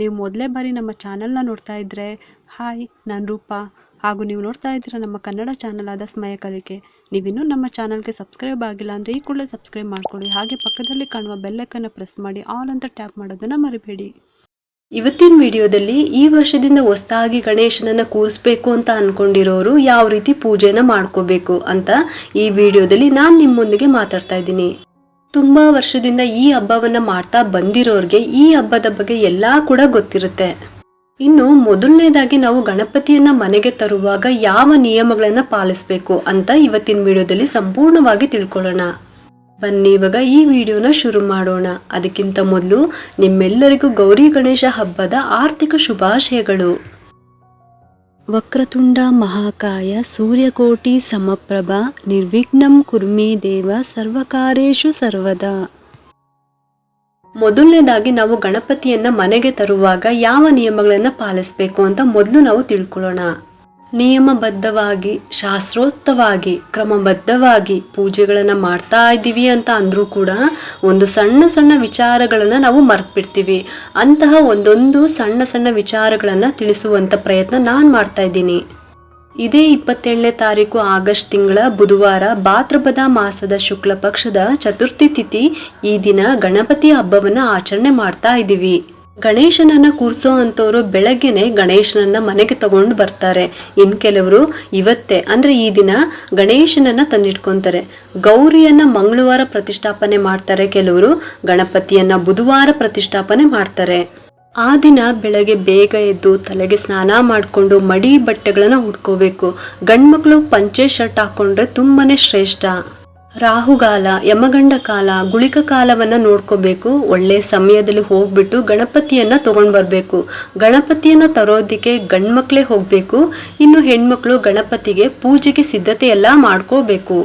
ನೀವು ಮೊದಲೇ ಬಾರಿ ನಮ್ಮ ಚಾನಲ್ನ ನೋಡ್ತಾ ಇದ್ದರೆ ಹಾಯ್, ನಾನು ರೂಪ. ಹಾಗೂ ನೀವು ನೋಡ್ತಾ ಇದ್ದೀರ ನಮ್ಮ ಕನ್ನಡ ಚಾನಲ್ ಆದ ಸ್ಮಯ ಕಲಿಕೆ. ನೀವಿನ್ನೂ ನಮ್ಮ ಚಾನಲ್ಗೆ ಸಬ್ಸ್ಕ್ರೈಬ್ ಆಗಿಲ್ಲ ಅಂದರೆ ಈ ಕೂಡಲೇ ಸಬ್ಸ್ಕ್ರೈಬ್ ಮಾಡ್ಕೊಳ್ಳಿ. ಹಾಗೆ ಪಕ್ಕದಲ್ಲಿ ಕಾಣುವ ಬೆಲ್ಲಕ್ಕನ್ನು ಪ್ರೆಸ್ ಮಾಡಿ, ಆಲ್ ಅಂತ ಟ್ಯಾಪ್ ಮಾಡೋದನ್ನು ಮರಿಬೇಡಿ. ಇವತ್ತಿನ ವಿಡಿಯೋದಲ್ಲಿ ಈ ವರ್ಷದಿಂದ ಹೊಸದಾಗಿ ಗಣೇಶನನ್ನು ಕೂರಿಸ್ಬೇಕು ಅಂತ ಅಂದ್ಕೊಂಡಿರೋರು ಯಾವ ರೀತಿ ಪೂಜೆನ ಮಾಡ್ಕೋಬೇಕು ಅಂತ ಈ ವಿಡಿಯೋದಲ್ಲಿ ನಾನು ನಿಮ್ಮೊಂದಿಗೆ ಮಾತಾಡ್ತಾ ಇದ್ದೀನಿ. ತುಂಬಾ ವರ್ಷದಿಂದ ಈ ಹಬ್ಬವನ್ನ ಮಾಡ್ತಾ ಬಂದಿರೋರ್ಗೆ ಈ ಹಬ್ಬದ ಬಗ್ಗೆ ಎಲ್ಲಾ ಕೂಡ ಗೊತ್ತಿರುತ್ತೆ. ಇನ್ನು ಮೊದಲನೇದಾಗಿ ನಾವು ಗಣಪತಿಯನ್ನ ಮನೆಗೆ ತರುವಾಗ ಯಾವ ನಿಯಮಗಳನ್ನ ಪಾಲಿಸಬೇಕು ಅಂತ ಇವತ್ತಿನ ವಿಡಿಯೋದಲ್ಲಿ ಸಂಪೂರ್ಣವಾಗಿ ತಿಳ್ಕೊಳ್ಳೋಣ. ಬನ್ನಿ, ಇವಾಗ ಈ ವಿಡಿಯೋನ ಶುರು ಮಾಡೋಣ. ಅದಕ್ಕಿಂತ ಮೊದಲು ನಿಮ್ಮೆಲ್ಲರಿಗೂ ಗೌರಿ ಗಣೇಶ ಹಬ್ಬದ ಆರ್ಥಿಕ ಶುಭಾಶಯಗಳು. ವಕ್ರತುಂಡ ಮಹಾಕಾಯ ಸೂರ್ಯಕೋಟಿ ಸಮಪ್ರಭ ನಿರ್ವಿಘ್ನಂ ಕುರ್ಮೇ ದೇವ ಸರ್ವಕಾರೇಶು ಸರ್ವದಾ. ಮೊದಲನೇದಾಗಿ ನಾವು ಗಣಪತಿಯನ್ನ ಮನೆಗೆ ತರುವಾಗ ಯಾವ ನಿಯಮಗಳನ್ನು ಪಾಲಿಸಬೇಕು ಅಂತ ಮೊದಲು ನಾವು ತಿಳ್ಕೊಳ್ಳೋಣ. ನಿಯಮಬದ್ಧವಾಗಿ, ಶಾಸ್ತ್ರೋಕ್ತವಾಗಿ, ಕ್ರಮಬದ್ಧವಾಗಿ ಪೂಜೆಗಳನ್ನು ಮಾಡ್ತಾ ಇದ್ದೀವಿ ಅಂತ ಅಂದರೂ ಕೂಡ ಒಂದು ಸಣ್ಣ ಸಣ್ಣ ವಿಚಾರಗಳನ್ನು ನಾವು ಮರ್ತ್ಬಿಡ್ತೀವಿ. ಅಂತಹ ಒಂದೊಂದು ಸಣ್ಣ ಸಣ್ಣ ವಿಚಾರಗಳನ್ನು ತಿಳಿಸುವಂಥ ಪ್ರಯತ್ನ ನಾನು ಮಾಡ್ತಾ ಇದ್ದೀನಿ. ಇದೇ ಇಪ್ಪತ್ತೇಳನೇ ತಾರೀಕು ಆಗಸ್ಟ್ ತಿಂಗಳ ಬುಧವಾರ ಭಾದ್ರಪದ ಮಾಸದ ಶುಕ್ಲ ಪಕ್ಷದ ಚತುರ್ಥಿ ತಿಥಿ ಈ ದಿನ ಗಣಪತಿ ಹಬ್ಬವನ್ನು ಆಚರಣೆ ಮಾಡ್ತಾ ಇದ್ದೀವಿ. ಗಣೇಶನನ್ನ ಕೂರ್ಸೋ ಅಂತವ್ರು ಬೆಳಗ್ಗೆನೆ ಗಣೇಶನನ್ನ ಮನೆಗೆ ತಗೊಂಡು ಬರ್ತಾರೆ. ಇನ್ ಕೆಲವರು ಇವತ್ತೇ, ಅಂದ್ರೆ ಈ ದಿನ ಗಣೇಶನನ್ನ ತಂದಿಟ್ಕೊಂತಾರೆ. ಗೌರಿಯನ್ನ ಮಂಗಳವಾರ ಪ್ರತಿಷ್ಠಾಪನೆ ಮಾಡ್ತಾರೆ ಕೆಲವರು, ಗಣಪತಿಯನ್ನ ಬುಧವಾರ ಪ್ರತಿಷ್ಠಾಪನೆ ಮಾಡ್ತಾರೆ. ಆ ದಿನ ಬೆಳಗ್ಗೆ ಬೇಗ ಎದ್ದು ತಲೆಗೆ ಸ್ನಾನ ಮಾಡಿಕೊಂಡು ಮಡಿ ಬಟ್ಟೆಗಳನ್ನು ಉಟ್ಕೋಬೇಕು. ಗಂಡ್ಮಕ್ಳು ಪಂಚೆ ಶರ್ಟ್ ಹಾಕೊಂಡ್ರೆ ತುಂಬಾನೇ ಶ್ರೇಷ್ಠ. ರಾಹುಗಾಲ, ಯಮಗಂಡ ಕಾಲ, ಗುಳಿಕ ಕಾಲವನ್ನ ನೋಡ್ಕೋಬೇಕು. ಒಳ್ಳೆ ಸಮಯದಲ್ಲಿ ಹೋಗ್ಬಿಟ್ಟು ಗಣಪತಿಯನ್ನ ತಗೊಂಡ್ ಬರ್ಬೇಕು. ಗಣಪತಿಯನ್ನ ತರೋದಿಕ್ಕೆ ಗಂಡ್ಮಕ್ಳೇ ಹೋಗ್ಬೇಕು. ಇನ್ನು ಹೆಣ್ಮಕ್ಳು ಗಣಪತಿಗೆ ಪೂಜೆಗೆ ಸಿದ್ಧತೆ ಎಲ್ಲ ಮಾಡ್ಕೋಬೇಕು.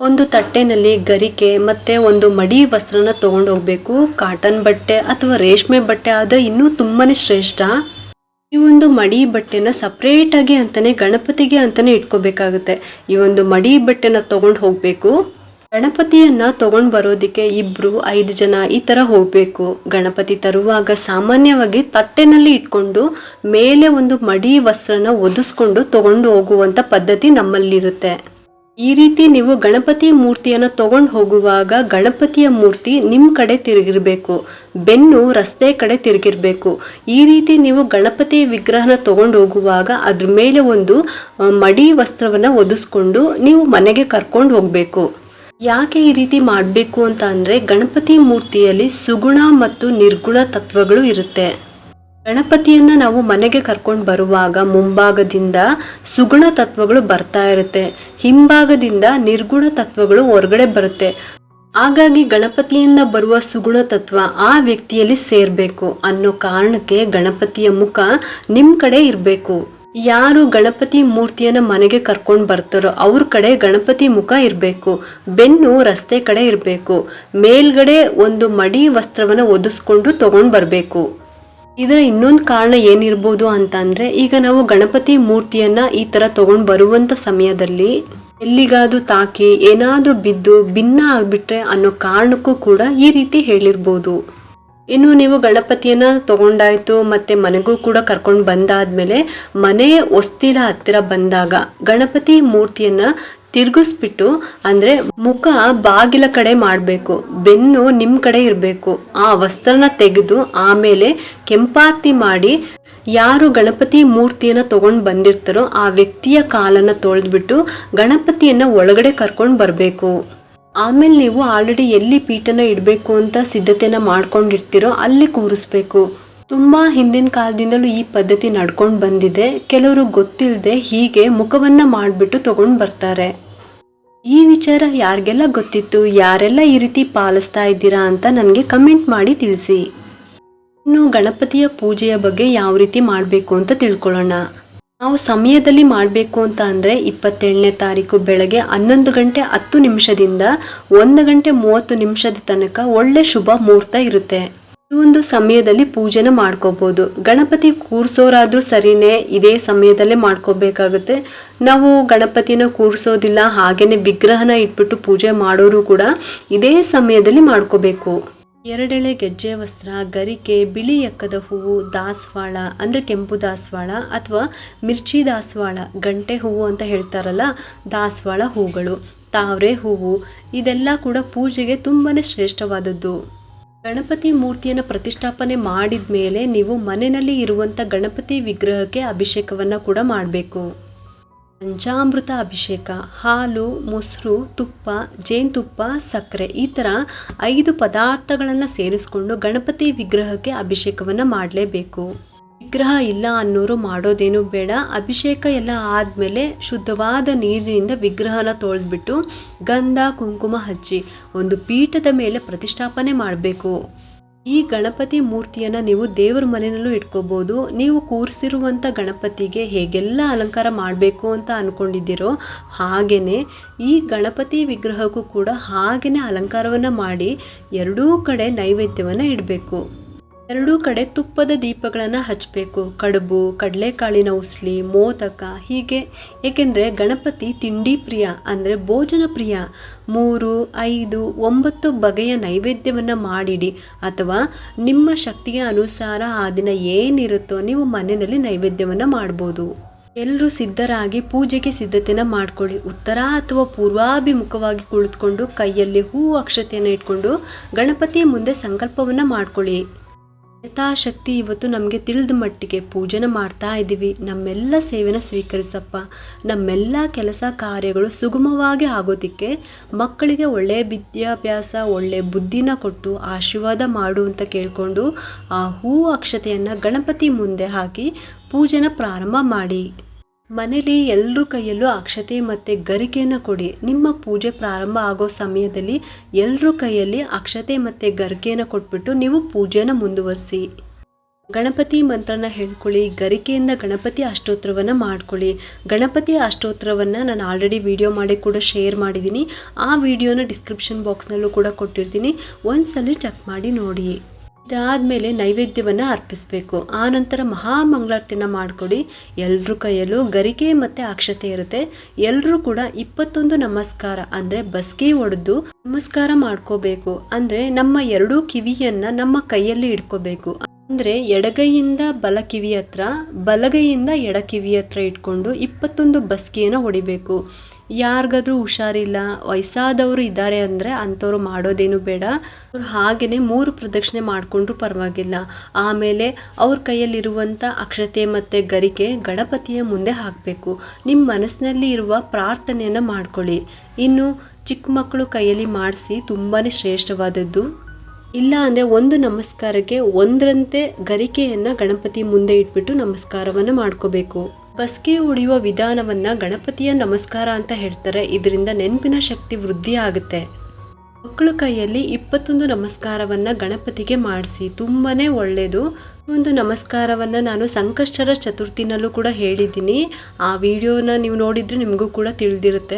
ಒಂದು ತಟ್ಟೆನಲ್ಲಿ ಗರಿಕೆ ಮತ್ತೆ ಒಂದು ಮಡಿ ವಸ್ತ್ರನ ತಗೊಂಡು ಹೋಗ್ಬೇಕು. ಕಾಟನ್ ಬಟ್ಟೆ ಅಥವಾ ರೇಷ್ಮೆ ಬಟ್ಟೆ ಆದ್ರೆ ಇನ್ನೂ ತುಂಬಾನೇ ಶ್ರೇಷ್ಠ. ಈ ಒಂದು ಮಡಿ ಬಟ್ಟೆನ ಸಪ್ರೇಟಾಗಿ ಅಂತಾನೆ ಗಣಪತಿಗೆ ಅಂತಾನೆ ಇಟ್ಕೋಬೇಕಾಗುತ್ತೆ. ಈ ಒಂದು ಮಡಿ ಬಟ್ಟೆನ ತಗೊಂಡು ಹೋಗ್ಬೇಕು. ಗಣಪತಿಯನ್ನ ತಗೊಂಡ್ ಬರೋದಿಕ್ಕೆ ಇಬ್ರು ಐದು ಜನ ಈ ತರ ಹೋಗ್ಬೇಕು. ಗಣಪತಿ ತರುವಾಗ ಸಾಮಾನ್ಯವಾಗಿ ತಟ್ಟೆನಲ್ಲಿ ಇಟ್ಕೊಂಡು ಮೇಲೆ ಒಂದು ಮಡಿ ವಸ್ತ್ರನ ಒದಿಸ್ಕೊಂಡು ತಗೊಂಡು ಹೋಗುವಂತ ಪದ್ಧತಿ ನಮ್ಮಲ್ಲಿರುತ್ತೆ. ಈ ರೀತಿ ನೀವು ಗಣಪತಿ ಮೂರ್ತಿಯನ್ನ ತಗೊಂಡು ಹೋಗುವಾಗ ಗಣಪತಿಯ ಮೂರ್ತಿ ನಿಮ್ಮ ಕಡೆ ತಿರುಗಿರ್ಬೇಕು. ಬೆನ್ನು ರಸ್ತೆ ಕಡೆ ತಿರುಗಿರ್ಬೇಕು. ಈ ರೀತಿ ನೀವು ಗಣಪತಿ ವಿಗ್ರಹನ ತಗೊಂಡು ಹೋಗುವಾಗ ಅದ್ರ ಮೇಲೆ ಒಂದು ಮಡಿ ವಸ್ತ್ರವನ್ನ ಒದಿಸ್ಕೊಂಡು ನೀವು ಮನೆಗೆ ಕರ್ಕೊಂಡು ಹೋಗ್ಬೇಕು. ಯಾಕೆ ಈ ರೀತಿ ಮಾಡಬೇಕು ಅಂತ ಅಂದರೆ ಗಣಪತಿ ಮೂರ್ತಿಯಲ್ಲಿ ಸುಗುಣ ಮತ್ತು ನಿರ್ಗುಣ ತತ್ವಗಳು ಇರುತ್ತೆ. ಗಣಪತಿಯನ್ನು ನಾವು ಮನೆಗೆ ಕರ್ಕೊಂಡು ಬರುವಾಗ ಮುಂಭಾಗದಿಂದ ಸುಗುಣ ತತ್ವಗಳು ಬರ್ತಾ ಇರುತ್ತೆ. ಹಿಂಭಾಗದಿಂದ ನಿರ್ಗುಣ ತತ್ವಗಳು ಹೊರಗಡೆ ಬರುತ್ತೆ. ಹಾಗಾಗಿ ಗಣಪತಿಯಿಂದ ಬರುವ ಸುಗುಣ ತತ್ವ ಆ ವ್ಯಕ್ತಿಯಲ್ಲಿ ಸೇರಬೇಕು ಅನ್ನೋ ಕಾರಣಕ್ಕೆ ಗಣಪತಿಯ ಮುಖ ನಿಮ್ಮ ಕಡೆ ಇರಬೇಕು. ಯಾರು ಗಣಪತಿ ಮೂರ್ತಿಯನ್ನ ಮನೆಗೆ ಕರ್ಕೊಂಡು ಬರ್ತಾರೋ ಅವ್ರ ಕಡೆ ಗಣಪತಿ ಮುಖ ಇರಬೇಕು, ಬೆನ್ನು ರಸ್ತೆ ಕಡೆ ಇರಬೇಕು, ಮೇಲ್ಗಡೆ ಒಂದು ಮಡಿ ವಸ್ತ್ರವನ್ನ ಒದಿಸ್ಕೊಂಡು ತಗೊಂಡು ಬರಬೇಕು. ಇದರ ಇನ್ನೊಂದು ಕಾರಣ ಏನಿರ್ಬೋದು ಅಂತ ಈಗ ನಾವು ಗಣಪತಿ ಮೂರ್ತಿಯನ್ನ ಈ ತರ ತಗೊಂಡ್ ಬರುವಂತ ಸಮಯದಲ್ಲಿ ಎಲ್ಲಿಗಾದ್ರೂ ತಾಕಿ ಏನಾದ್ರೂ ಬಿದ್ದು ಭಿನ್ನ ಆಗ್ಬಿಟ್ರೆ ಅನ್ನೋ ಕಾರಣಕ್ಕೂ ಕೂಡ ಈ ರೀತಿ ಹೇಳಿರ್ಬೋದು. ಇನ್ನು ನೀವು ಗಣಪತಿಯನ್ನ ತಗೊಂಡಾಯ್ತು, ಮತ್ತೆ ಮನೆಗೂ ಕೂಡ ಕರ್ಕೊಂಡು ಬಂದಾದ್ಮೇಲೆ ಮನೆ ಹೊಸ್ತಿಲ ಹತ್ತಿರ ಬಂದಾಗ ಗಣಪತಿ ಮೂರ್ತಿಯನ್ನ ತಿರುಗಿಸ್ಬಿಟ್ಟು, ಅಂದ್ರೆ ಮುಖ ಬಾಗಿಲ ಕಡೆ ಮಾಡಬೇಕು, ಬೆನ್ನು ನಿಮ್ ಕಡೆ ಇರಬೇಕು, ಆ ವಸ್ತ್ರನ ತೆಗೆದು ಆಮೇಲೆ ಕೆಂಪಾರ್ತಿ ಮಾಡಿ ಯಾರು ಗಣಪತಿ ಮೂರ್ತಿಯನ್ನ ತಗೊಂಡ್ ಬಂದಿರ್ತಾರೋ ಆ ವ್ಯಕ್ತಿಯ ಕಾಲನ್ನ ತೊಳೆದ್ಬಿಟ್ಟು ಗಣಪತಿಯನ್ನ ಒಳಗಡೆ ಕರ್ಕೊಂಡು ಬರಬೇಕು. ಆಮೇಲೆ ನೀವು ಆಲ್ರೆಡಿ ಎಲ್ಲಿ ಪೀಠನ ಇಡಬೇಕು ಅಂತ ಸಿದ್ಧತೆನ ಮಾಡ್ಕೊಂಡಿರ್ತೀರೋ ಅಲ್ಲಿ ಕೂರಿಸ್ಬೇಕು. ತುಂಬ ಹಿಂದಿನ ಕಾಲದಿಂದಲೂ ಈ ಪದ್ಧತಿ ನಡ್ಕೊಂಡು ಬಂದಿದೆ. ಕೆಲವರು ಗೊತ್ತಿಲ್ಲದೆ ಹೀಗೆ ಮುಖವನ್ನು ಮಾಡಿಬಿಟ್ಟು ತಗೊಂಡು ಬರ್ತಾರೆ. ಈ ವಿಚಾರ ಯಾರಿಗೆಲ್ಲ ಗೊತ್ತಿತ್ತು, ಯಾರೆಲ್ಲ ಈ ರೀತಿ ಪಾಲಿಸ್ತಾ ಇದ್ದೀರಾ ಅಂತ ನನಗೆ ಕಮೆಂಟ್ ಮಾಡಿ ತಿಳಿಸಿ. ಇನ್ನು ಗಣಪತಿಯ ಪೂಜೆಯ ಬಗ್ಗೆ ಯಾವ ರೀತಿ ಮಾಡಬೇಕು ಅಂತ ತಿಳ್ಕೊಳ್ಳೋಣ. ನಾವು ಸಮಯದಲ್ಲಿ ಮಾಡಬೇಕು ಅಂತ ಅಂದರೆ ಇಪ್ಪತ್ತೇಳನೇ ತಾರೀಕು ಬೆಳಗ್ಗೆ ಹನ್ನೊಂದು ಗಂಟೆ ಹತ್ತು ನಿಮಿಷದಿಂದ ಒಂದು ಗಂಟೆ ಮೂವತ್ತು ನಿಮಿಷದ ತನಕ ಒಳ್ಳೆ ಶುಭ ಮುಹೂರ್ತ ಇರುತ್ತೆ. ಈ ಒಂದು ಸಮಯದಲ್ಲಿ ಪೂಜೆನ ಮಾಡ್ಕೋಬಹುದು ಗಣಪತಿ ಕೂರ್ಸೋರಾದ್ರೂ ಸರಿನೇ ಇದೇ ಸಮಯದಲ್ಲೇ ಮಾಡ್ಕೋಬೇಕಾಗುತ್ತೆ. ನಾವು ಗಣಪತಿನ ಕೂರ್ಸೋದಿಲ್ಲ, ಹಾಗೇನೆ ವಿಗ್ರಹನ ಇಟ್ಬಿಟ್ಟು ಪೂಜೆ ಮಾಡೋರು ಕೂಡ ಇದೇ ಸಮಯದಲ್ಲಿ ಮಾಡ್ಕೋಬೇಕು. ಎರಡೆಳೆ ಗೆಜ್ಜೆ ವಸ್ತ್ರ, ಗರಿಕೆ, ಬಿಳಿ ಎಕ್ಕದ ಹೂವು, ದಾಸವಾಳ, ಅಂದರೆ ಕೆಂಪು ದಾಸವಾಳ ಅಥವಾ ಮಿರ್ಚಿ ದಾಸವಾಳ, ಗಂಟೆ ಹೂವು ಅಂತ ಹೇಳ್ತಾರಲ್ಲ, ದಾಸವಾಳ ಹೂಗಳು, ತಾವರೆ ಹೂವು, ಇದೆಲ್ಲ ಕೂಡ ಪೂಜೆಗೆ ತುಂಬಾ ಶ್ರೇಷ್ಠವಾದದ್ದು. ಗಣಪತಿ ಮೂರ್ತಿಯನ್ನು ಪ್ರತಿಷ್ಠಾಪನೆ ಮಾಡಿದ ಮೇಲೆ ನೀವು ಮನೆಯಲ್ಲಿ ಇರುವಂಥ ಗಣಪತಿ ವಿಗ್ರಹಕ್ಕೆ ಅಭಿಷೇಕವನ್ನು ಕೂಡ ಮಾಡಬೇಕು. ಪಂಚಾಮೃತ ಅಭಿಷೇಕ, ಹಾಲು, ಮೊಸರು, ತುಪ್ಪ, ಜೇನುತುಪ್ಪ, ಸಕ್ಕರೆ ಈ ಥರ ಐದು ಪದಾರ್ಥಗಳನ್ನು ಸೇರಿಸ್ಕೊಂಡು ಗಣಪತಿ ವಿಗ್ರಹಕ್ಕೆ ಅಭಿಷೇಕವನ್ನು ಮಾಡಲೇಬೇಕು. ವಿಗ್ರಹ ಇಲ್ಲ ಅನ್ನೋರು ಮಾಡೋದೇನು ಬೇಡ. ಅಭಿಷೇಕ ಎಲ್ಲ ಆದಮೇಲೆ ಶುದ್ಧವಾದ ನೀರಿನಿಂದ ವಿಗ್ರಹನ ತೊಳೆದ್ಬಿಟ್ಟು ಗಂಧ, ಕುಂಕುಮ ಹಚ್ಚಿ ಒಂದು ಪೀಠದ ಮೇಲೆ ಪ್ರತಿಷ್ಠಾಪನೆ ಮಾಡಬೇಕು. ಈ ಗಣಪತಿ ಮೂರ್ತಿಯನ್ನು ನೀವು ದೇವರ ಮನೆಯಲ್ಲೂ ಇಟ್ಕೋಬೋದು. ನೀವು ಕೂರಿಸಿರುವಂಥ ಗಣಪತಿಗೆ ಹೇಗೆಲ್ಲ ಅಲಂಕಾರ ಮಾಡಬೇಕು ಅಂತ ಅಂದ್ಕೊಂಡಿದ್ದೀರೋ ಹಾಗೆಯೇ ಈ ಗಣಪತಿ ವಿಗ್ರಹಕ್ಕೂ ಕೂಡ ಹಾಗೆಯೇ ಅಲಂಕಾರವನ್ನು ಮಾಡಿ ಎರಡೂ ಕಡೆ ನೈವೇದ್ಯವನ್ನು ಇಡಬೇಕು. ಎರಡೂ ಕಡೆ ತುಪ್ಪದ ದೀಪಗಳನ್ನು ಹಚ್ಚಬೇಕು ಕಡುಬು, ಕಡಲೆಕಾಳಿನ ಉಸ್ಲಿ, ಮೋದಕ ಹೀಗೆ. ಏಕೆಂದರೆ ಗಣಪತಿ ತಿಂಡಿ ಪ್ರಿಯ, ಅಂದರೆ ಭೋಜನ ಪ್ರಿಯ. ಮೂರು, ಐದು, ಒಂಬತ್ತು ಬಗೆಯ ನೈವೇದ್ಯವನ್ನು ಮಾಡಿಡಿ. ಅಥವಾ ನಿಮ್ಮ ಶಕ್ತಿಯ ಅನುಸಾರ ಆ ದಿನ ಏನಿರುತ್ತೋ ನೀವು ಮನೆಯಲ್ಲಿ ನೈವೇದ್ಯವನ್ನು ಮಾಡ್ಬೋದು. ಎಲ್ಲರೂ ಸಿದ್ಧರಾಗಿ ಪೂಜೆಗೆ ಸಿದ್ಧತೆಯನ್ನು ಮಾಡ್ಕೊಳ್ಳಿ. ಉತ್ತರ ಅಥವಾ ಪೂರ್ವಾಭಿಮುಖವಾಗಿ ಕುಳಿತುಕೊಂಡು ಕೈಯಲ್ಲಿ ಹೂ ಅಕ್ಷತೆಯನ್ನು ಇಟ್ಕೊಂಡು ಗಣಪತಿಯ ಮುಂದೆ ಸಂಕಲ್ಪವನ್ನು ಮಾಡ್ಕೊಳ್ಳಿ. ಯಥಾಶಕ್ತಿ ಇವತ್ತು ನಮಗೆ ತಿಳಿದ ಮಟ್ಟಿಗೆ ಪೂಜೆನ ಮಾಡ್ತಾ ಇದ್ದೀವಿ. ನಮ್ಮೆಲ್ಲ ಸೇವೆನ ಸ್ವೀಕರಿಸಪ್ಪ. ನಮ್ಮೆಲ್ಲ ಕೆಲಸ ಕಾರ್ಯಗಳು ಸುಗಮವಾಗಿ ಆಗೋದಿಕ್ಕೆ ಮಕ್ಕಳಿಗೆ ಒಳ್ಳೆಯ ವಿದ್ಯಾಭ್ಯಾಸ ಒಳ್ಳೆಯ ಬುದ್ಧಿನ ಕೊಟ್ಟು ಆಶೀರ್ವಾದ ಮಾಡು ಅಂತ ಕೇಳಿಕೊಂಡು ಆ ಹೂ ಅಕ್ಷತೆಯನ್ನು ಗಣಪತಿ ಮುಂದೆ ಹಾಕಿ ಪೂಜೆನ ಪ್ರಾರಂಭ ಮಾಡಿ. ಮನೇಲಿ ಎಲ್ಲರ ಕೈಯಲ್ಲೂ ಅಕ್ಷತೆ ಮತ್ತು ಗರಿಕೆಯನ್ನು ಕೊಡಿ. ನಿಮ್ಮ ಪೂಜೆ ಪ್ರಾರಂಭ ಆಗೋ ಸಮಯದಲ್ಲಿ ಎಲ್ಲರ ಕೈಯಲ್ಲಿ ಅಕ್ಷತೆ ಮತ್ತು ಗರಿಕೆಯನ್ನು ಕೊಟ್ಬಿಟ್ಟು ನೀವು ಪೂಜೆಯನ್ನು ಮುಂದುವರಿಸಿ. ಗಣಪತಿ ಮಂತ್ರನ ಹೇಳ್ಕೊಳ್ಳಿ, ಗರಿಕೆಯಿಂದ ಗಣಪತಿ ಅಷ್ಟೋತ್ರವನ್ನು ಮಾಡ್ಕೊಳ್ಳಿ. ಗಣಪತಿ ಅಷ್ಟೋತ್ರವನ್ನು ನಾನು ಆಲ್ರೆಡಿ ವಿಡಿಯೋ ಮಾಡಿ ಕೂಡ ಶೇರ್ ಮಾಡಿದ್ದೀನಿ ಆ ವಿಡಿಯೋನ ಡಿಸ್ಕ್ರಿಪ್ಷನ್ ಬಾಕ್ಸ್ನಲ್ಲೂ ಕೂಡ ಕೊಟ್ಟಿರ್ತೀನಿ. ಒಂದ್ಸಲ ಚೆಕ್ ಮಾಡಿ ನೋಡಿ. ಇದಾದಮೇಲೆ ನೈವೇದ್ಯವನ್ನು ಅರ್ಪಿಸಬೇಕು. ಆನಂತರ ಮಹಾಮಂಗಳಾರತಿನ ಮಾಡಿಕೊಡಿ. ಎಲ್ಲರ ಕೈಯಲ್ಲೂ ಗರಿಕೆ ಮತ್ತು ಅಕ್ಷತೆ ಇರುತ್ತೆ. ಎಲ್ಲರೂ ಕೂಡ ಇಪ್ಪತ್ತೊಂದು ನಮಸ್ಕಾರ ಅಂದರೆ ಬಸ್ಗೆ ಒಡೆದು ನಮಸ್ಕಾರ ಮಾಡ್ಕೋಬೇಕು. ಅಂದರೆ ನಮ್ಮ ಎರಡೂ ಕಿವಿಯನ್ನು ನಮ್ಮ ಕೈಯಲ್ಲಿ ಇಟ್ಕೋಬೇಕು. ಅಂದರೆ ಎಡಗೈಯಿಂದ ಬಲ ಕಿವಿ ಹತ್ರ, ಬಲಗೈಯಿಂದ ಎಡ ಕಿವಿ ಹತ್ರ ಇಟ್ಕೊಂಡು ಇಪ್ಪತ್ತೊಂದು ಬಸ್ಕಿಯನ್ನು ಹೊಡಿಬೇಕು. ಯಾರಿಗಾದ್ರೂ ಹುಷಾರಿಲ್ಲ, ವಯಸ್ಸಾದವರು ಇದ್ದಾರೆ ಅಂದರೆ ಅಂಥವ್ರು ಮಾಡೋದೇನು ಬೇಡ. ಅವ್ರು ಹಾಗೆಯೇ ಮೂರು ಪ್ರದಕ್ಷಿಣೆ ಮಾಡಿಕೊಂಡ್ರು ಪರವಾಗಿಲ್ಲ. ಆಮೇಲೆ ಅವ್ರ ಕೈಯಲ್ಲಿರುವಂಥ ಅಕ್ಷತೆ ಮತ್ತು ಗರಿಕೆ ಗಣಪತಿಯ ಮುಂದೆ ಹಾಕಬೇಕು. ನಿಮ್ಮ ಮನಸ್ಸಿನಲ್ಲಿ ಇರುವ ಪ್ರಾರ್ಥನೆಯನ್ನು ಮಾಡ್ಕೊಳ್ಳಿ. ಇನ್ನು ಚಿಕ್ಕ ಮಕ್ಕಳು ಕೈಯಲ್ಲಿ ಮಾಡಿಸಿ ತುಂಬಾ ಶ್ರೇಷ್ಠವಾದದ್ದು ಇಲ್ಲ ಅಂದರೆ ಒಂದು ನಮಸ್ಕಾರಕ್ಕೆ ಒಂದರಂತೆ ಗರಿಕೆಯನ್ನು ಗಣಪತಿ ಮುಂದೆ ಇಟ್ಬಿಟ್ಟು ನಮಸ್ಕಾರವನ್ನು ಮಾಡ್ಕೋಬೇಕು. ಬಸ್ಗೆ ಹೊಡೆಯುವ ವಿಧಾನವನ್ನು ಗಣಪತಿಯ ನಮಸ್ಕಾರ ಅಂತ ಹೇಳ್ತಾರೆ. ಇದರಿಂದ ನೆನಪಿನ ಶಕ್ತಿ ವೃದ್ಧಿ ಆಗುತ್ತೆ. ಮಕ್ಕಳ ಕೈಯಲ್ಲಿ ಇಪ್ಪತ್ತೊಂದು ನಮಸ್ಕಾರವನ್ನು ಗಣಪತಿಗೆ ಮಾಡಿಸಿ. ತುಂಬಾ ಒಳ್ಳೆಯದು ಒಂದು ನಮಸ್ಕಾರವನ್ನು ನಾನು ಸಂಕಷ್ಟರ ಚತುರ್ಥಿನಲ್ಲೂ ಕೂಡ ಹೇಳಿದ್ದೀನಿ. ಆ ವಿಡಿಯೋನ ನೀವು ನೋಡಿದರೆ ನಿಮಗೂ ಕೂಡ ತಿಳಿದಿರುತ್ತೆ.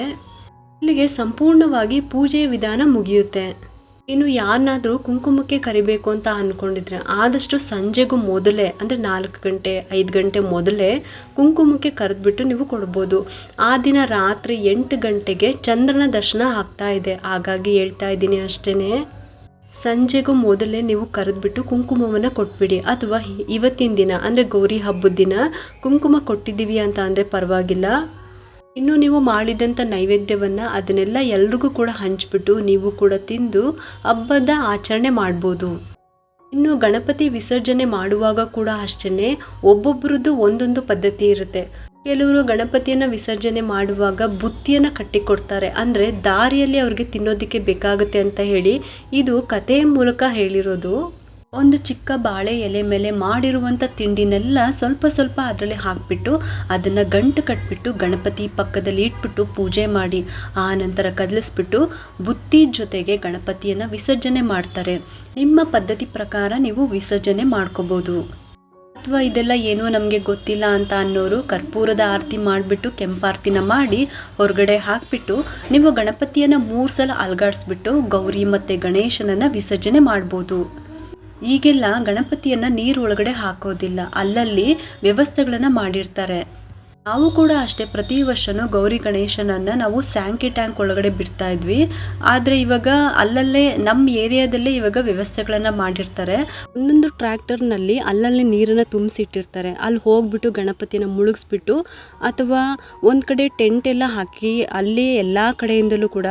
ಇಲ್ಲಿಗೆ ಸಂಪೂರ್ಣವಾಗಿ ಪೂಜೆಯ ವಿಧಾನ ಮುಗಿಯುತ್ತೆ. ಇನ್ನು ಯಾರನ್ನಾದರೂ ಕುಂಕುಮಕ್ಕೆ ಕರಿಬೇಕು ಅಂತ ಅಂದ್ಕೊಂಡಿದ್ರೆ ಆದಷ್ಟು ಸಂಜೆಗೂ ಮೊದಲೇ, ಅಂದರೆ ನಾಲ್ಕು ಗಂಟೆ, ಐದು ಗಂಟೆ ಮೊದಲೇ ಕುಂಕುಮಕ್ಕೆ ಕರೆದ್ಬಿಟ್ಟು ನೀವು ಕೊಡ್ಬೋದು. ಆ ದಿನ ರಾತ್ರಿ ಎಂಟು ಗಂಟೆಗೆ ಚಂದ್ರನ ದರ್ಶನ ಆಗ್ತಾ ಇದೆ. ಹಾಗಾಗಿ ಹೇಳ್ತಾ ಇದ್ದೀನಿ ಅಷ್ಟೇ ಸಂಜೆಗೂ ಮೊದಲೇ ನೀವು ಕರೆದ್ಬಿಟ್ಟು ಕುಂಕುಮವನ್ನು ಕೊಟ್ಬಿಡಿ. ಅಥವಾ ಇವತ್ತಿನ ದಿನ, ಅಂದರೆ ಗೌರಿ ಹಬ್ಬದ ದಿನ ಕುಂಕುಮ ಕೊಟ್ಟಿದ್ದೀವಿ ಅಂತ ಅಂದರೆ ಪರವಾಗಿಲ್ಲ. ಇನ್ನು ನೀವು ಮಾಡಿದಂಥ ನೈವೇದ್ಯವನ್ನು ಅದನ್ನೆಲ್ಲ ಎಲ್ರಿಗೂ ಕೂಡ ಹಂಚಿಬಿಟ್ಟು ನೀವು ಕೂಡ ತಿಂದು ಹಬ್ಬದ ಆಚರಣೆ ಮಾಡ್ಬೋದು. ಇನ್ನು ಗಣಪತಿ ವಿಸರ್ಜನೆ ಮಾಡುವಾಗ ಕೂಡ ಅಷ್ಟೇ ಒಬ್ಬೊಬ್ಬರದ್ದು ಒಂದೊಂದು ಪದ್ಧತಿ ಇರುತ್ತೆ. ಕೆಲವರು ಗಣಪತಿಯನ್ನು ವಿಸರ್ಜನೆ ಮಾಡುವಾಗ ಬುತ್ತಿಯನ್ನು ಕಟ್ಟಿಕೊಡ್ತಾರೆ. ಅಂದರೆ ದಾರಿಯಲ್ಲಿ ಅವ್ರಿಗೆ ತಿನ್ನೋದಕ್ಕೆ ಬೇಕಾಗುತ್ತೆ ಅಂತ ಹೇಳಿ ಇದು ಕಥೆಯ ಮೂಲಕ ಹೇಳಿರೋದು. ಒಂದು ಚಿಕ್ಕ ಬಾಳೆ ಎಲೆ ಮೇಲೆ ಮಾಡಿರುವಂಥ ತಿಂಡಿನೆಲ್ಲ ಸ್ವಲ್ಪ ಸ್ವಲ್ಪ ಅದರಲ್ಲಿ ಹಾಕಿಬಿಟ್ಟು ಅದನ್ನು ಗಂಟು ಕಟ್ಬಿಟ್ಟು ಗಣಪತಿ ಪಕ್ಕದಲ್ಲಿ ಇಟ್ಬಿಟ್ಟು ಪೂಜೆ ಮಾಡಿ, ಆ ನಂತರ ಕದಲಿಸ್ಬಿಟ್ಟು ಬುತ್ತಿ ಜೊತೆಗೆ ಗಣಪತಿಯನ್ನು ವಿಸರ್ಜನೆ ಮಾಡ್ತಾರೆ. ನಿಮ್ಮ ಪದ್ಧತಿ ಪ್ರಕಾರ ನೀವು ವಿಸರ್ಜನೆ ಮಾಡ್ಕೋಬೋದು. ಅಥವಾ ಇದೆಲ್ಲ ಏನೂ ನಮಗೆ ಗೊತ್ತಿಲ್ಲ ಅಂತ ಅನ್ನೋರು ಕರ್ಪೂರದ ಆರತಿ ಮಾಡಿಬಿಟ್ಟು ಕೆಂಪಾರ್ತಿನ ಮಾಡಿ ಹೊರಗಡೆ ಹಾಕಿಬಿಟ್ಟು ನೀವು ಗಣಪತಿಯನ್ನು ಮೂರು ಸಲ ಅಲ್ಗಾಡಿಸ್ಬಿಟ್ಟು ಗೌರಿ ಮತ್ತು ಗಣೇಶನನ್ನು ವಿಸರ್ಜನೆ ಮಾಡ್ಬೋದು. ಈಗೆಲ್ಲ ಗಣಪತಿಯನ್ನು ನೀರು ಒಳಗಡೆ ಹಾಕೋದಿಲ್ಲ. ಅಲ್ಲಲ್ಲಿ ವ್ಯವಸ್ಥೆಗಳನ್ನು ಮಾಡಿರ್ತಾರೆ. ನಾವು ಕೂಡ ಅಷ್ಟೇ ಪ್ರತಿ ವರ್ಷನೂ ಗೌರಿ ಗಣೇಶನನ್ನು ನಾವು ಸ್ಯಾಂಕಿ ಟ್ಯಾಂಕ್ ಒಳಗಡೆ ಬಿಡ್ತಾ ಇದ್ವಿ. ಆದರೆ ಇವಾಗ ಅಲ್ಲಲ್ಲೇ ನಮ್ಮ ಏರಿಯಾದಲ್ಲೇ ಇವಾಗ ವ್ಯವಸ್ಥೆಗಳನ್ನು ಮಾಡಿರ್ತಾರೆ. ಒಂದೊಂದು ಟ್ರ್ಯಾಕ್ಟರ್ನಲ್ಲಿ ಅಲ್ಲಲ್ಲಿ ನೀರನ್ನು ತುಂಬಿಸಿಟ್ಟಿರ್ತಾರೆ. ಅಲ್ಲಿ ಹೋಗ್ಬಿಟ್ಟು ಗಣಪತಿನ ಮುಳುಗಿಸ್ಬಿಟ್ಟು ಅಥವಾ ಒಂದು ಕಡೆ ಟೆಂಟ್ ಎಲ್ಲ ಹಾಕಿ ಅಲ್ಲಿ ಎಲ್ಲ ಕಡೆಯಿಂದಲೂ ಕೂಡ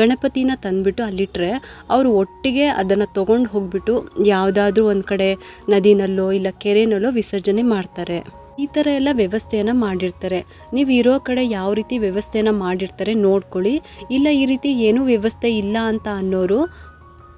ಗಣಪತಿನ ತಂದುಬಿಟ್ಟು ಅಲ್ಲಿಟ್ಟರೆ ಅವರು ಒಟ್ಟಿಗೆ ಅದನ್ನು ತೊಗೊಂಡು ಹೋಗ್ಬಿಟ್ಟು ಯಾವುದಾದ್ರೂ ಒಂದು ಕಡೆ ನದಿನಲ್ಲೋ ಇಲ್ಲ ಕೆರೆನಲ್ಲೋ ವಿಸರ್ಜನೆ ಮಾಡ್ತಾರೆ. ಈ ಥರ ಎಲ್ಲ ವ್ಯವಸ್ಥೆಯನ್ನು ಮಾಡಿರ್ತಾರೆ. ನೀವು ಇರೋ ಕಡೆ ಯಾವ ರೀತಿ ವ್ಯವಸ್ಥೆಯನ್ನು ಮಾಡಿರ್ತಾರೆ ನೋಡ್ಕೊಳ್ಳಿ. ಇಲ್ಲ ಈ ರೀತಿ ಏನೂ ವ್ಯವಸ್ಥೆ ಇಲ್ಲ ಅಂತ ಅನ್ನೋರು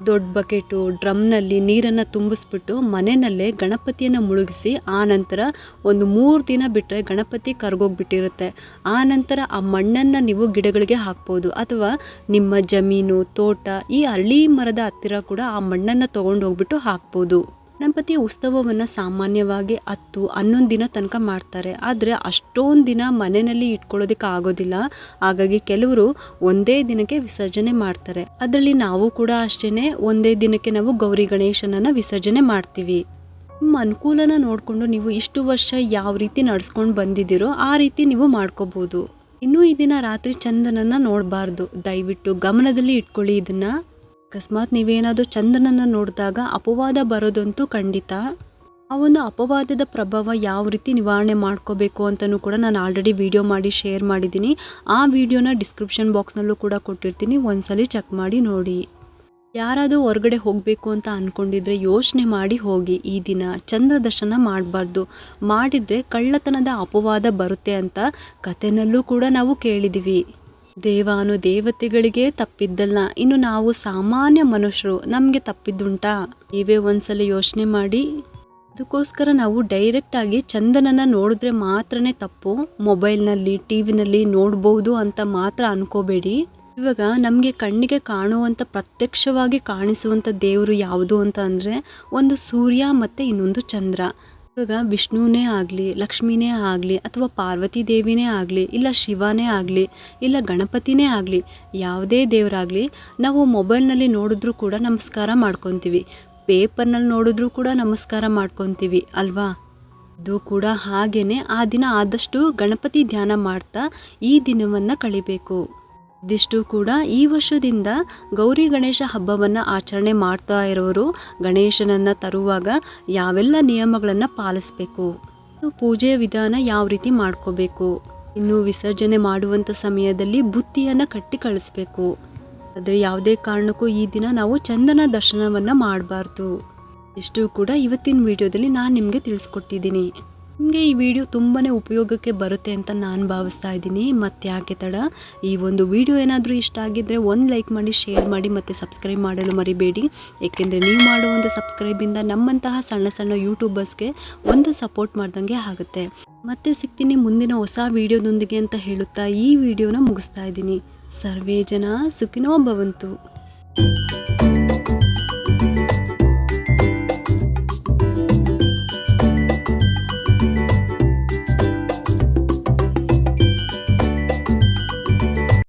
ದೊಡ್ಡ ಬಕೆಟು, ಡ್ರಮ್ನಲ್ಲಿ ನೀರನ್ನು ತುಂಬಿಸ್ಬಿಟ್ಟು ಮನೆಯಲ್ಲೇ ಗಣಪತಿಯನ್ನು ಮುಳುಗಿಸಿ ಆ ನಂತರ ಒಂದು ಮೂರು ದಿನ ಬಿಟ್ಟರೆ ಗಣಪತಿ ಕರ್ಗೋಗ್ಬಿಟ್ಟಿರುತ್ತೆ. ಆ ನಂತರ ಆ ಮಣ್ಣನ್ನು ನೀವು ಗಿಡಗಳಿಗೆ ಹಾಕ್ಬೋದು. ಅಥವಾ ನಿಮ್ಮ ಜಮೀನು, ತೋಟ, ಈ ಹಳ್ಳಿ ಮರದ ಹತ್ತಿರ ಕೂಡ ಆ ಮಣ್ಣನ್ನು ತೊಗೊಂಡು ಹೋಗ್ಬಿಟ್ಟು ಹಾಕ್ಬೋದು. ಗಣಪತಿ ಉತ್ಸವವನ್ನು ಸಾಮಾನ್ಯವಾಗಿ ಹತ್ತು, ಹನ್ನೊಂದು ದಿನ ತನಕ ಮಾಡ್ತಾರೆ. ಆದರೆ ಅಷ್ಟೊಂದು ದಿನ ಮನೆಯಲ್ಲಿ ಇಟ್ಕೊಳ್ಳೋದಕ್ಕೆ ಆಗೋದಿಲ್ಲ. ಹಾಗಾಗಿ ಕೆಲವರು ಒಂದೇ ದಿನಕ್ಕೆ ವಿಸರ್ಜನೆ ಮಾಡ್ತಾರೆ. ಅದರಲ್ಲಿ ನಾವು ಕೂಡ ಅಷ್ಟೇ ಒಂದೇ ದಿನಕ್ಕೆ ನಾವು ಗೌರಿ ಗಣೇಶನನ್ನು ವಿಸರ್ಜನೆ ಮಾಡ್ತೀವಿ. ನಿಮ್ಮ ಅನುಕೂಲನ ನೋಡಿಕೊಂಡು ನೀವು ಇಷ್ಟು ವರ್ಷ ಯಾವ ರೀತಿ ನಡ್ಸ್ಕೊಂಡು ಬಂದಿದ್ದೀರೋ ಆ ರೀತಿ ನೀವು ಮಾಡ್ಕೋಬೋದು. ಇನ್ನೂ ಈ ದಿನ ರಾತ್ರಿ ಚಂದನನ್ನು ನೋಡಬಾರ್ದು. ದಯವಿಟ್ಟು ಗಮನದಲ್ಲಿ ಇಟ್ಕೊಳ್ಳಿ ಇದನ್ನ. ಅಕಸ್ಮಾತ್ ನೀವೇನಾದರೂ ಚಂದ್ರನನ್ನು ನೋಡಿದಾಗ ಅಪವಾದ ಬರೋದಂತೂ ಖಂಡಿತ. ಆ ಒಂದು ಅಪವಾದದ ಪ್ರಭಾವ ಯಾವ ರೀತಿ ನಿವಾರಣೆ ಮಾಡ್ಕೋಬೇಕು ಅಂತಲೂ ಕೂಡ ನಾನು ಆಲ್ರೆಡಿ ವಿಡಿಯೋ ಮಾಡಿ ಶೇರ್ ಮಾಡಿದ್ದೀನಿ. ಆ ವಿಡಿಯೋನ ಡಿಸ್ಕ್ರಿಪ್ಷನ್ ಬಾಕ್ಸ್ನಲ್ಲೂ ಕೂಡ ಕೊಟ್ಟಿರ್ತೀನಿ. ಒಂದ್ಸಲಿ ಚೆಕ್ ಮಾಡಿ ನೋಡಿ. ಯಾರಾದರೂ ಹೊರಗಡೆ ಹೋಗಬೇಕು ಅಂತ ಅಂದ್ಕೊಂಡಿದ್ರೆ ಯೋಚನೆ ಮಾಡಿ ಹೋಗಿ. ಈ ದಿನ ಚಂದ್ರ ದರ್ಶನ ಮಾಡಬಾರ್ದು. ಮಾಡಿದರೆ ಕಳ್ಳತನದ ಅಪವಾದ ಬರುತ್ತೆ ಅಂತ ಕಥೆನಲ್ಲೂ ಕೂಡ ನಾವು ಕೇಳಿದ್ದೀವಿ ದೇವಾನು ದೇವತೆಗಳಿಗೆ ತಪ್ಪಿದ್ದಲ್ಲ. ಇನ್ನು ನಾವು ಸಾಮಾನ್ಯ ಮನುಷ್ಯರು ನಮಗೆ ತಪ್ಪಿದ್ದುಂಟಾ? ನೀವೇ ಒಂದ್ಸಲ ಯೋಚನೆ ಮಾಡಿ. ಅದಕ್ಕೋಸ್ಕರ ನಾವು ಡೈರೆಕ್ಟಾಗಿ ಚಂದನನ್ನ ನೋಡಿದ್ರೆ ಮಾತ್ರನೇ ತಪ್ಪು. ಮೊಬೈಲ್ನಲ್ಲಿ ಟಿ ವಿನಲ್ಲಿ ಅಂತ ಮಾತ್ರ ಅನ್ಕೋಬೇಡಿ. ಇವಾಗ ನಮಗೆ ಕಣ್ಣಿಗೆ ಕಾಣುವಂಥ ಪ್ರತ್ಯಕ್ಷವಾಗಿ ಕಾಣಿಸುವಂಥ ದೇವರು ಯಾವುದು ಅಂತ ಅಂದರೆ ಒಂದು ಸೂರ್ಯ ಮತ್ತು ಇನ್ನೊಂದು ಚಂದ್ರ. ಇವಾಗ ವಿಷ್ಣುವೇ ಆಗಲಿ, ಲಕ್ಷ್ಮಿನೇ ಆಗಲಿ, ಅಥವಾ ಪಾರ್ವತಿ ದೇವಿನೇ ಆಗಲಿ, ಇಲ್ಲ ಶಿವನೇ ಆಗಲಿ, ಇಲ್ಲ ಗಣಪತಿನೇ ಆಗಲಿ, ಯಾವುದೇ ದೇವರಾಗಲಿ, ನಾವು ಮೊಬೈಲ್ನಲ್ಲಿ ನೋಡಿದ್ರೂ ಕೂಡ ನಮಸ್ಕಾರ ಮಾಡ್ಕೊತೀವಿ. ಪೇಪರ್ನಲ್ಲಿ ನೋಡಿದ್ರೂ ಕೂಡ ನಮಸ್ಕಾರ ಮಾಡ್ಕೊತೀವಿ, ಅಲ್ವಾ? ಅದು ಕೂಡ ಹಾಗೇನೆ ಆ ದಿನ ಆದಷ್ಟು ಗಣಪತಿ ಧ್ಯಾನ ಮಾಡ್ತಾ ಈ ದಿನವನ್ನು ಕಳಿಬೇಕು. ಇದಿಷ್ಟು ಕೂಡ ಈ ವರ್ಷದಿಂದ ಗೌರಿ ಗಣೇಶ ಹಬ್ಬವನ್ನು ಆಚರಣೆ ಮಾಡ್ತಾ ಇರೋರು ಗಣೇಶನನ್ನು ತರುವಾಗ ಯಾವೆಲ್ಲ ನಿಯಮಗಳನ್ನು ಪಾಲಿಸಬೇಕು? ಪೂಜೆಯ ವಿಧಾನ ಯಾವ ರೀತಿ ಮಾಡ್ಕೋಬೇಕು? ಇನ್ನು ವಿಸರ್ಜನೆ ಮಾಡುವಂಥ ಸಮಯದಲ್ಲಿ ಬುತ್ತಿಯನ್ನು ಕಟ್ಟಿ ಕಳಿಸ್ಬೇಕು. ಆದರೆ ಯಾವುದೇ ಕಾರಣಕ್ಕೂ ಈ ದಿನ ನಾವು ಚಂದನ ದರ್ಶನವನ್ನು ಮಾಡಬಾರ್ದು. ಇಷ್ಟು ಕೂಡ ಇವತ್ತಿನ ವಿಡಿಯೋದಲ್ಲಿ ನಾನು ನಿಮಗೆ ತಿಳಿಸ್ಕೊಟ್ಟಿದ್ದೀನಿ. ನಿಮಗೆ ಈ ವಿಡಿಯೋ ತುಂಬಾ ಉಪಯೋಗಕ್ಕೆ ಬರುತ್ತೆ ಅಂತ ನಾನು ಭಾವಿಸ್ತಾ ಇದ್ದೀನಿ. ಮತ್ತು ಯಾಕೆ ತಡ? ಈ ಒಂದು ವಿಡಿಯೋ ಏನಾದರೂ ಇಷ್ಟ ಆಗಿದ್ದರೆ ಒಂದು ಲೈಕ್ ಮಾಡಿ, ಶೇರ್ ಮಾಡಿ ಮತ್ತು ಸಬ್ಸ್ಕ್ರೈಬ್ ಮಾಡಲು ಮರಿಬೇಡಿ. ಏಕೆಂದರೆ ನೀವು ಮಾಡೋ ಒಂದು ಸಬ್ಸ್ಕ್ರೈಬಿಂದ ನಮ್ಮಂತಹ ಸಣ್ಣ ಸಣ್ಣ ಯೂಟ್ಯೂಬರ್ಸ್ಗೆ ಒಂದು ಸಪೋರ್ಟ್ ಮಾಡ್ದಂಗೆ ಆಗುತ್ತೆ. ಮತ್ತೆ ಸಿಗ್ತೀನಿ ಮುಂದಿನ ಹೊಸ ವಿಡಿಯೋದೊಂದಿಗೆ ಅಂತ ಹೇಳುತ್ತಾ ಈ ವಿಡಿಯೋನ ಮುಗಿಸ್ತಾ ಇದ್ದೀನಿ. ಸರ್ವೇ ಜನ ಸುಖಿನೋ ಭವಂತು.